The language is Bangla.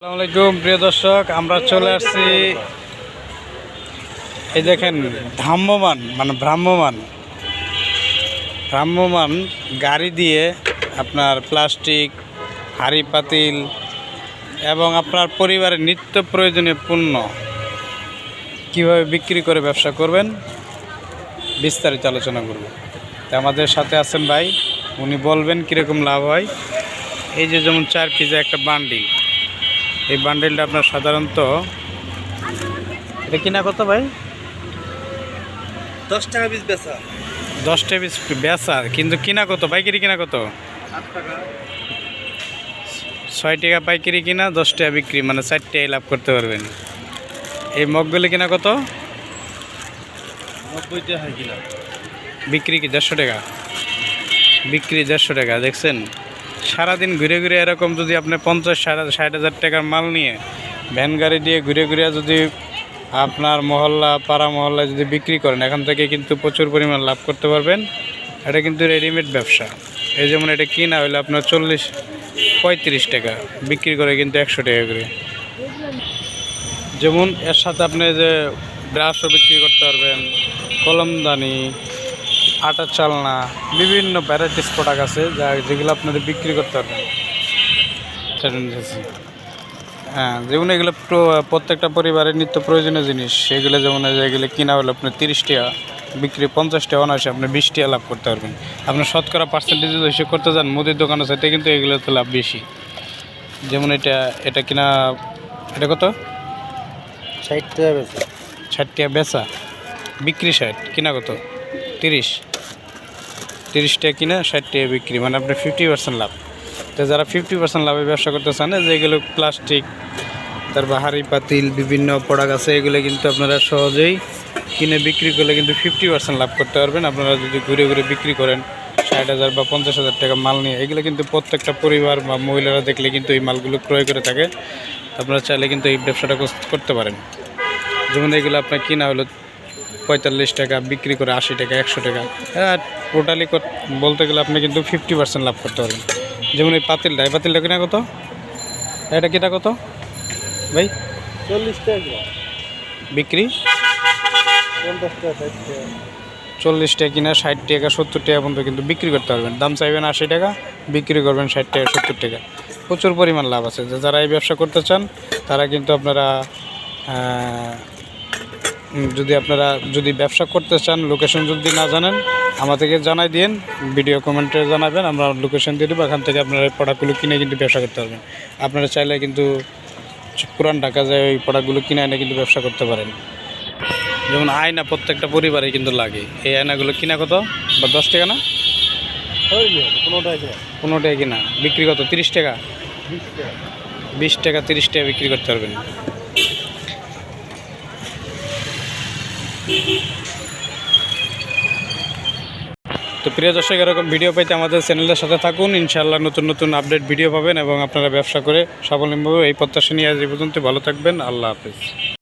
আসসালামু আলাইকুম, প্রিয় দর্শক, আমরা চলে আসছি। এই দেখেন ভ্রাম্যমান মানে ভ্রাম্যমান ভ্রাম্যমান গাড়ি দিয়ে আপনার প্লাস্টিক, হাঁড়ি পাতিল এবং আপনার পরিবারের নিত্য প্রয়োজনীয় পণ্য কীভাবে বিক্রি করে ব্যবসা করবেন, বিস্তারিত আলোচনা করব। তো আমাদের সাথে আছেন ভাই, উনি বলবেন কীরকম লাভ হয়। এই যে যেমন চার পিজা একটা বান্ডিল। এই বান্ডেলটা আপনার সাধারণত এটা কিনা কত ভাই? দশ টাকা পিস বেচা। দশটা পিস বেচা কিন্তু কিনা কত? পাইকারি কিনা কত? ছয় টাকা পাইকারি কিনা দশ টাকা বিক্রি মানে চার টাকায় লাভ করতে পারবেন। এই মগগুলি কিনা কত? নব্বই টাকা কিনা। বিক্রি কি দেড়শো টাকা? বিক্রি দেড়শো টাকা দেখছেন? সারাদিন ঘুরে ঘুরে এরকম যদি আপনি পঞ্চাশ, ষাট হাজার টাকার মাল নিয়ে ভ্যান গাড়ি দিয়ে ঘুরে ঘুরে যদি আপনার মহল্লা, পাড়া মহল্লায় যদি বিক্রি করেন, এখান থেকে কিন্তু প্রচুর পরিমাণ লাভ করতে পারবেন। এটা কিন্তু রেডিমেড ব্যবসা। এই যেমন এটা কিনা হলে আপনার চল্লিশ, পঁয়ত্রিশ টাকা। বিক্রি করে কিন্তু একশো টাকা করে। যেমন এর সাথে আপনি যে ব্রাশও বিক্রি করতে পারবেন, কলমদানি আটার চালনা বিভিন্ন ভ্যারাইটিস প্রোডাক্ট আছে যা যেগুলো আপনাদের বিক্রি করতে পারবেন। হ্যাঁ যেমন এগুলো প্র- প্রত্যেকটা পরিবারের নিত্য প্রয়োজনীয় জিনিস। সেগুলো যেমন এগুলো কিনা হলে আপনার তিরিশ টাকা বিক্রি পঞ্চাশ টাকা অনায়াসে আপনি বিশ টাকা লাভ করতে পারবেন। আপনার শতকরা পার্সেন্টেজ যদি হিসেব করতে যান মুদির দোকানের সাথে কিন্তু এগুলোতে লাভ বেশি। যেমন এটা এটা কিনা এটা কত? ষাট টাকা বেচা। ষাট টাকা বেচা। বিক্রি ষাট কিনা কত? তিরিশ। তিরিশ টাকা কিনা ষাট টাকা বিক্রি মানে আপনার ফিফটি পার্সেন্ট লাভ। তো যারা ফিফটি পার্সেন্ট লাভে ব্যবসা করতে চান যেগুলো প্লাস্টিক তারপর হাঁড়ি পাতিল, বিভিন্ন প্রোডাক্ট আছে, এগুলো কিন্তু আপনারা সহজেই কিনে বিক্রি করলে কিন্তু ফিফটি পার্সেন্ট লাভ করতে পারবেন। আপনারা যদি ঘুরে ঘুরে বিক্রি করেন, ষাট হাজার বা পঞ্চাশ হাজার টাকা মাল নিয়ে, এগুলো কিন্তু প্রত্যেকটা পরিবার বা মহিলারা দেখলে কিন্তু এই মালগুলো ক্রয় করে থাকে। আপনারা চাইলে কিন্তু এই ব্যবসাটা করতে পারেন। যেমন এগুলো আপনার কিনা হলো পঁয়তাল্লিশ টাকা বিক্রি করে আশি টাকা একশো টাকা। হ্যাঁ টোটালি বলতে গেলে আপনি কিন্তু ফিফটি পার্সেন্ট লাভ করতে পারবেন। যেমন এই পাতিলটা এই পাতিলটা কিনা কত? এটা কিনা কত? ভাই? চল্লিশ টাকা। বিক্রি? টাকা চল্লিশ টাকা কিনা ষাট টাকা সত্তর টাকা পর্যন্ত কিন্তু বিক্রি করতে পারবেন। দাম চাইবেন আশি টাকা বিক্রি করবেন ষাট টাকা সত্তর টাকা। প্রচুর পরিমাণ লাভ আছে। যারা এই ব্যবসা করতে চান তারা কিন্তু আপনারা যদি আপনারা যদি ব্যবসা করতে চান লোকেশন যদি না জানেন, আমাদেরকে জানাই দিন ভিডিও কমেন্টে জানাবেন, আমরা লোকেশন দিয়ে দেবো, এখান থেকে আপনারা প্রোডাক্টগুলো কিনে কিন্তু ব্যবসা করতে পারবেন। আপনারা চাইলে কিন্তু পুরান ঢাকা যায় ওই প্রোডাক্টগুলো কিনে এনে কিন্তু ব্যবসা করতে পারেন। যেমন আয়না প্রত্যেকটা পরিবারে কিন্তু লাগে। এই আয়নাগুলো কিনা কত? বা দশ টাকা না? পনেরো টাকা কিনা। বিক্রি কত? তিরিশ টাকা। বিশ টাকা, তিরিশ টাকা বিক্রি করতে পারবেন। তো প্রিয় দর্শক, এরকম ভিডিও পাইতে আমাদের চ্যানেলের সাথে থাকুন। ইনশাআল্লাহ নতুন নতুন আপডেট ভিডিও পাবেন এবং আপনারা ব্যবসা করে স্বাবলম্বী এই প্রত্যাশা নিয়ে আজ এই পর্যন্ত ভালো থাকবেন। আল্লাহ হাফিজ।